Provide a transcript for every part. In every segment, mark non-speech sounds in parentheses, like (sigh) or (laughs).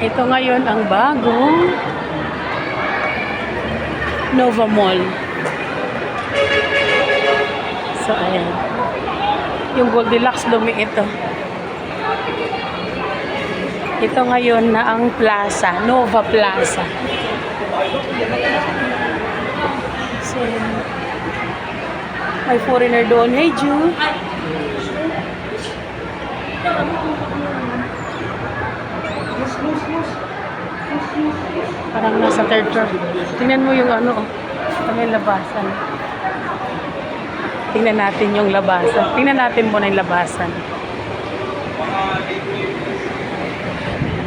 Ito ngayon ang bagong Nova Mall. So, ayan. Yung Goldilocks lumi ito. Ito ngayon na ang plaza, Nova Plaza. So, may foreigner doon. Hey, Ju. Parang nasa third floor. Tingnan mo yung ano, oh. Ito may labasan. Tingnan natin yung labasan. Tingnan natin muna yung labasan.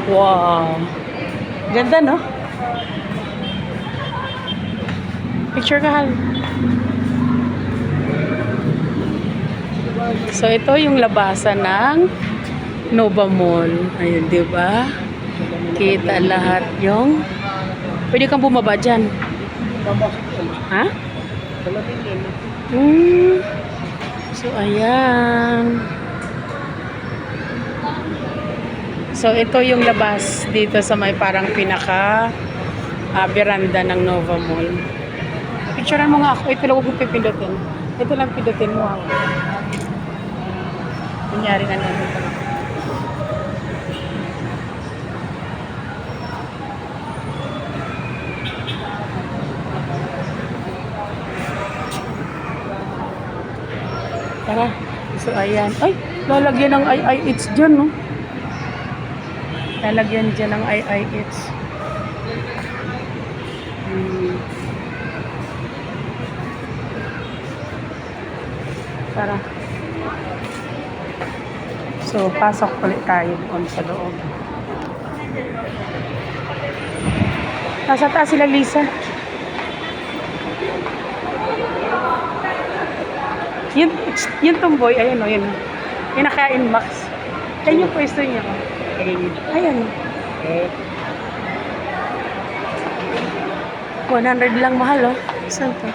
Wow. Ganda, no? Picture ka, Hal. So, ito yung labasan ng Nova Mall. Ayun, di ba? Kita lahat yung... Pwede kang bumaba dyan. Ha? Hmm. So, ayan. So, ito yung labas dito sa may parang pinaka ah, veranda ng Nova Mall. Picturean mo nga ako. Ito lang huwag pipindutin. Ito lang pindutin mo. ah. Kunyari na nandito lang. Tara. So, ayan. Ay, lalagyan ng IIH dyan, no? Lalagyan dyan ng IIH. Hmm. Tara. So, pasok ulit tayo doon sa loob. Nasa taas sila, Lisa. Yun, yun tumboy, ayun o, yun. Yung naka-inbox. Ayun yung pwesto niya. oh. Ayun. 100 lang mahal, oh. Saan to?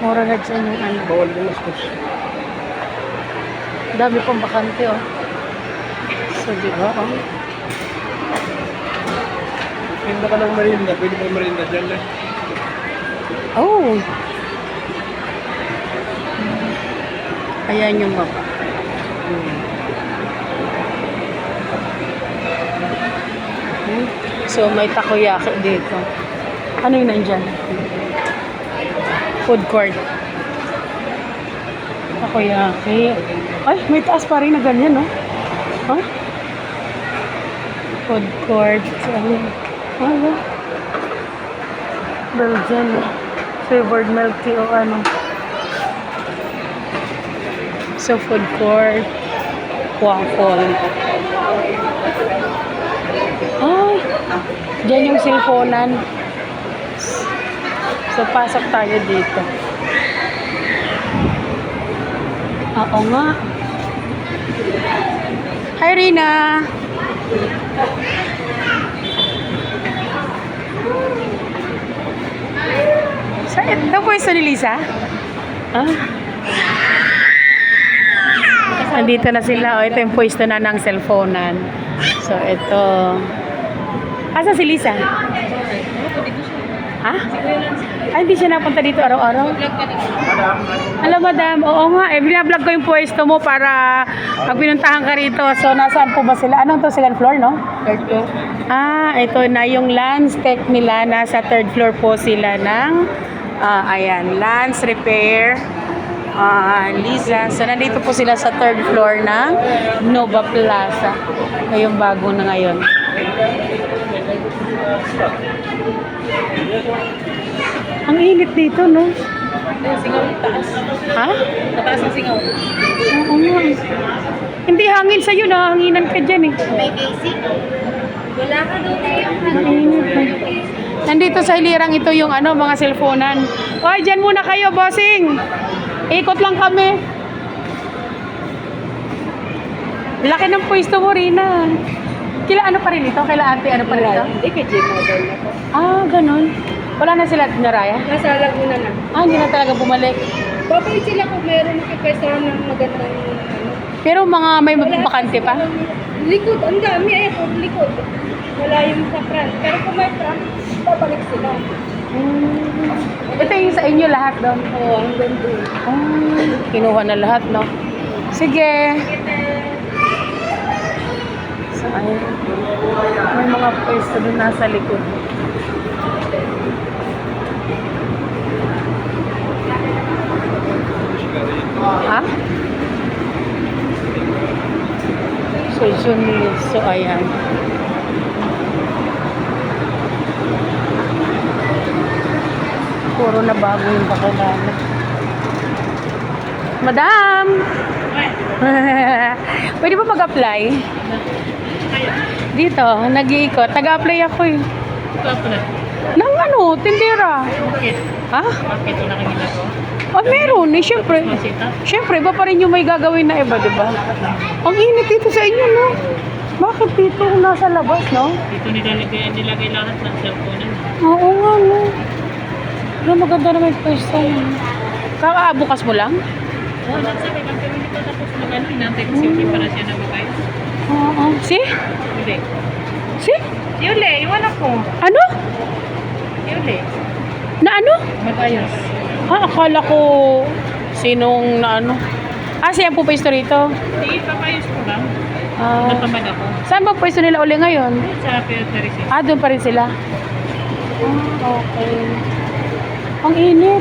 Mura na dyan yung ano. Bawal din mas. Dami pang bakante, oh. So, di ba, oh. Pinda ka ng merinda, pwede ba merinda dyan eh? Oh! Ayan yung baba. Hmm. So, may takoyaki dito. Ano yun nandyan? Food court. Takoyaki. Ay, may taas pa rin na ganyan, no? Ha? Food court. Ano? Ano? Belgian. Flavored milk tea o ano. So, food court. Waffle. Ay! Diyan yung cellphonean. So, pasok tayo dito. Oo nga. Hi, Rina! Sa ito po ni Lisa? Ah. Andito na sila. O, ito yung pwesto na ng cellphonean. So, ito. Asa si Lisa? Ha? Ay, hindi siya napunta dito araw-araw? Hello, madam. Oo nga, eh, binablog ko yung pwesto mo para pag pinuntahan ka rito. So, nasaan po ba sila? Anong to? Second floor, no? Third ko. Ah, ito na yung Lance Tech nila. Nasa third floor po sila ng, ah, ayan, Lance Repair. Ah, Lisa. So, nandito po sila sa third floor ng Nova Plaza. Ngayong bago na ngayon. Ang init dito, no? Singaw taas. Ha? Mataas ang singaw. Oo nga. eh. Hindi hangin sa'yo, nahanginan ka dyan eh. May casing. Wala ka doon eh. Ang init eh. Nandito sa hilirang ito yung ano, mga cellphonean. Oy, dyan muna kayo, bossing. Ikot lang kami. Laki ng pwesto mo, Rina. Kila ano pa rin ito? Kila ate ano pa rin ito? Hindi ka gym model na po. Ah, ganun. Wala na sila naraya? Nasa Laguna na. Ah, hindi na talaga bumalik. Babalik sila kung meron nakipwesto ng magandang ano. Pero mga may bakante pa? Likod, ang dami. Ay, po, likod. Wala yung sa front. Pero kung may front, babalik sila. Ito yung sa inyo lahat doon. Oo, ang ganda. Oh, kinuha na lahat, no? Sige. So, ayun. May mga pwesto doon nasa likod. Ha? So, yun. So, ayan. Puro na bago yung bakilala. Madam! (laughs) Pwede ba mag-apply? Dito, nag-iikot. Taga-apply ako eh. Nang ano, tindera. Ha? Bakit wala kang ginagawa? Oh, meron eh. Siyempre. Masita? Siyempre, iba pa rin yung may gagawin na iba, di ba? Ang init dito sa inyo, no? Bakit dito nasa labas, no? Dito nilalagay, nilagay lahat ng cellphone. Oo nga, no? Pero maganda naman yung pwesto mo. Kakabukas mo lang? Oo, nagsabi lang hindi pa tapos mag-ano. Inantay ko si para siya nabigay. Oo. Si? Uli. Si? Si Uli, iwan ako. Ano? Si Uli. Na ano? Matayos. Ha, akala ko sinong na ano. Ah, siya po pwesto rito. Hindi, papayos ko lang. Ah, Natamad ako. saan ba pwesto nila uli ngayon? Sa Peter Ah, doon pa rin sila. Ah, okay. Ang init.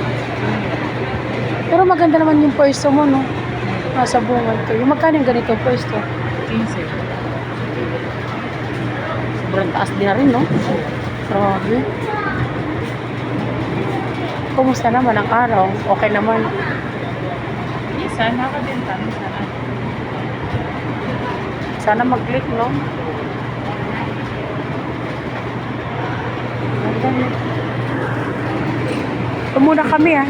Pero maganda naman yung pwesto mo, no? Nasa bungad ko. Yung magkano yung ganito pwesto? 15. Sobrang taas din na rin, no? Grabe. Kumusta naman ang araw? Okay naman. Isa, nakabenta. Sana. Sana mag-click, no? Ito muna kami, ha?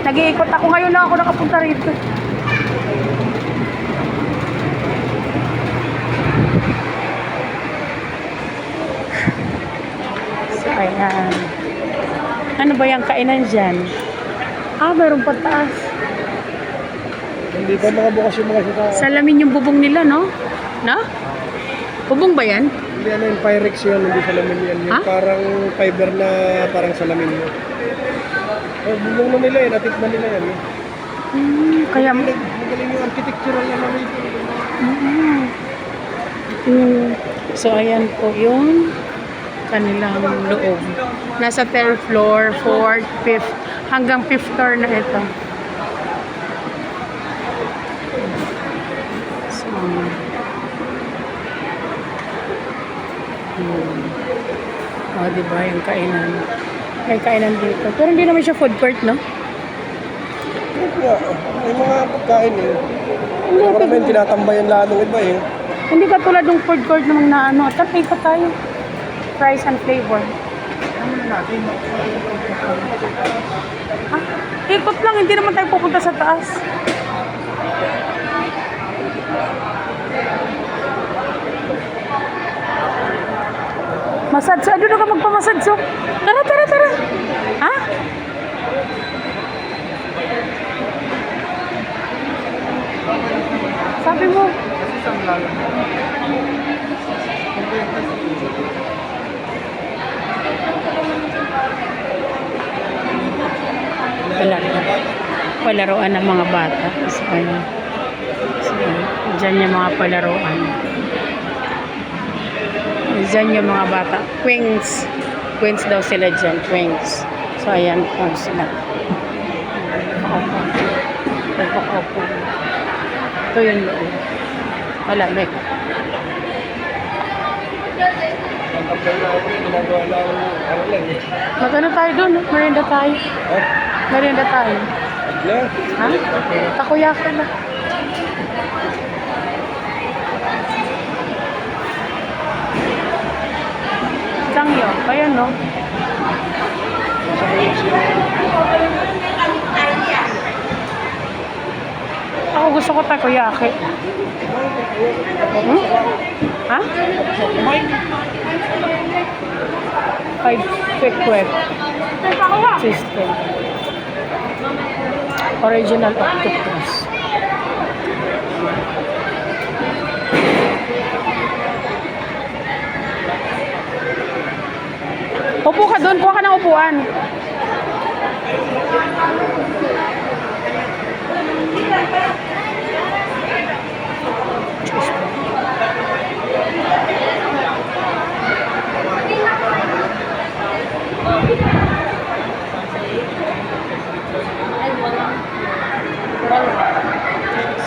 Nag-iikot ako ngayon na ako nakapunta rito. So, ayan. Ano ba yung kainan dyan? Ah, mayroon pa taas. Hindi pa makabukas yung mga sita. Salamin yung bubong nila, no? Na? Bubong ba yan? Hindi ano yung Pyrex yun, hindi salamin yan. Yung Ha? parang fiber na parang salamin mo. Oh, bubong na nila eh, natip na nila yan. eh. Hmm, kaya... Magaling, magaling yung architectural na namin ito. Mm. Mm. So, ayan po yung kanilang loob. Nasa third floor, fourth, fifth, hanggang fifth floor na ito. So, hmm. Oh, di ba yung kainan? May kainan dito. Pero hindi naman siya food court, no? Yeah, may mga pagkain eh. Hindi, ko naman tinatambayan ng iba eh. Hindi ka tulad ng food court namang na ano. Tapos ikot tayo. Price and flavor. Ano na natin? Ha? Ikot lang. Hindi naman tayo pupunta sa taas. Massage. Ano na ka magpamassage? oh? Tara, tara, tara. Ha? Sabi mo. Wala palaruan ng mga bata. So, ano, so, dyan yung mga palaruan. Dyan yung mga bata. Queens. Queens daw sila dyan. Queens. So, ayan po sila. Opo. Opo. Ito yung loob. Malamig. Ano eh. Magano tayo doon? Merienda tayo. Ha? Merienda tayo. Ha? Takoyaki na. Sangyo. Ayan, no? Sa Pyrex ako gusto ko takoyaki. Hmm? Ha? Five piquet. System. Original octopus. Upo ka doon. Kuha ka ng upuan.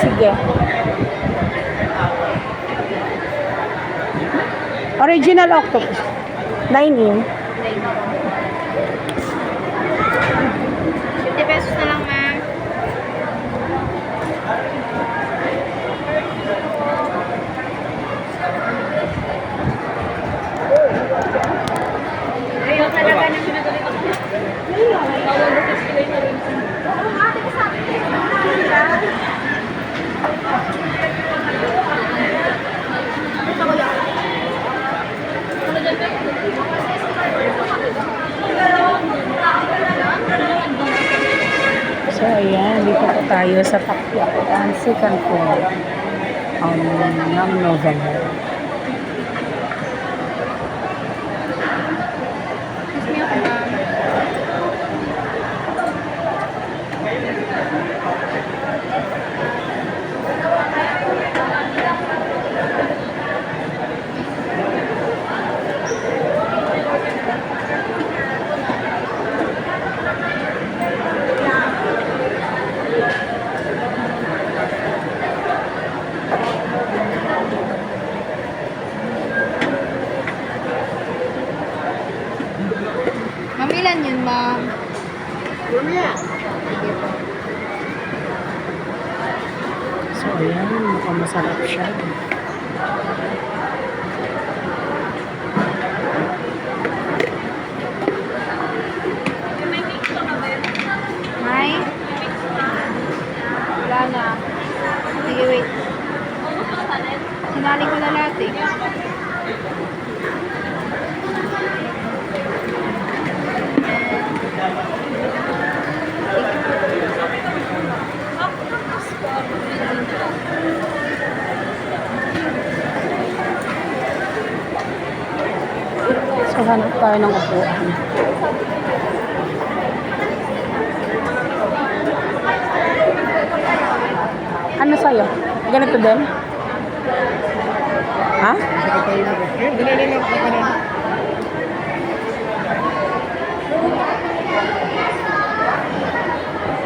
Sige. Original octopus. Dine in.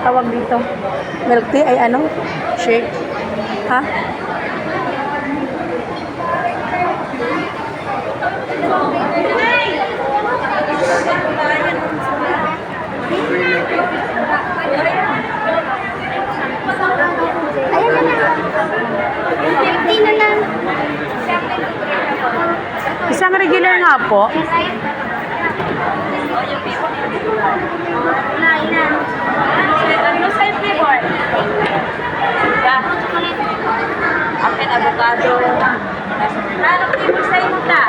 Tawag dito. Milk tea ay ano? Shake. Ha? Thank. Isang regular nga po. Akin avocado. Ano flavor sa iyo ta?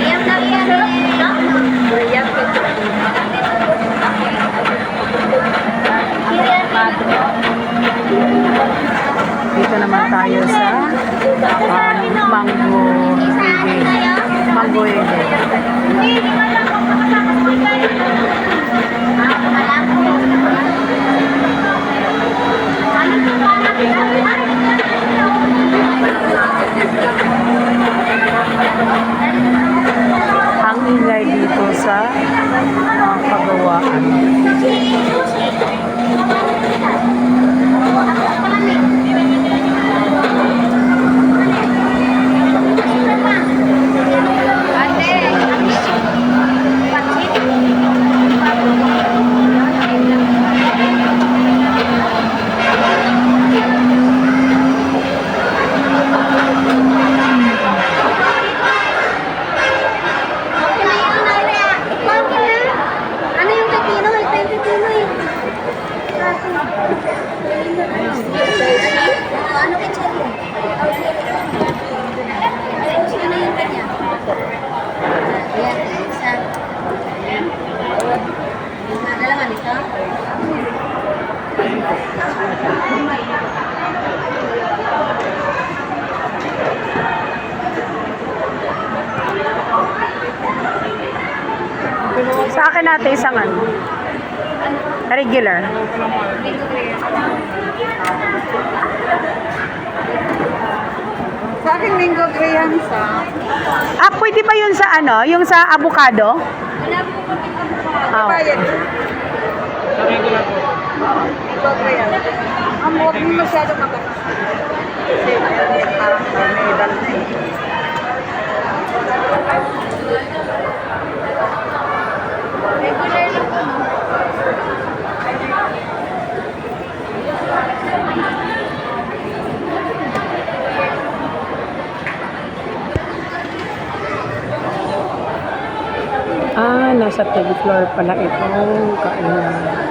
Ayam na yan. Ayam ka. Ayam ka. Dito naman tayo sa um, mango. Mango. Ano to ba? Ang ingay dito sa uh, pagawaan. Ano yung pepino? Ito yung pepino eh. Ano kay Cherry? Ano yung kanya? Ayan, isa. Dalawa nito? Sa akin natin isang ano. Regular. Sa akin, mango graham sa. Ah, pwede ba yun sa ano? Yung sa avocado? Wala po ko dito Ah, Bayad. Mango graham. Ang huwag mo masyado matakas. Kasi parang may dal na Third floor pala itong kainan.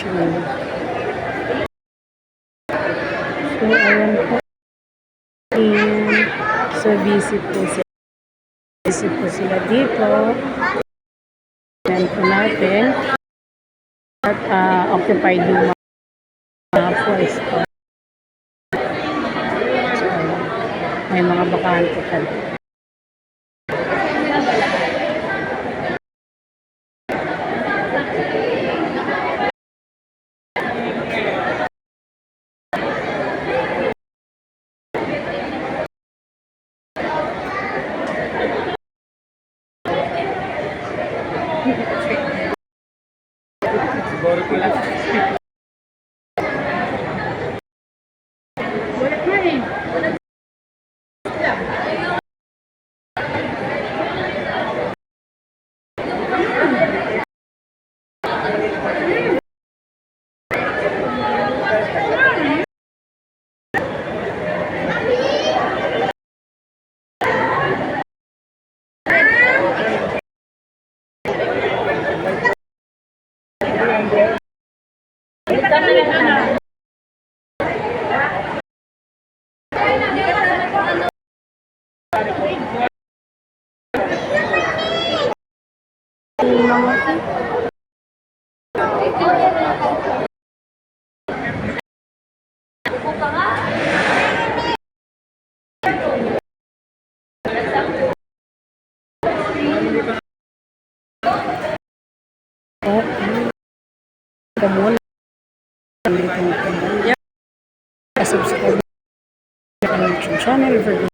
June. So, ayan po. So, busy po sila. Busy po sila dito. Ayan po natin. At ah, occupied yung mga pwesto. So, may mga bakante pa. Kamul. Subscribe sa YouTube channel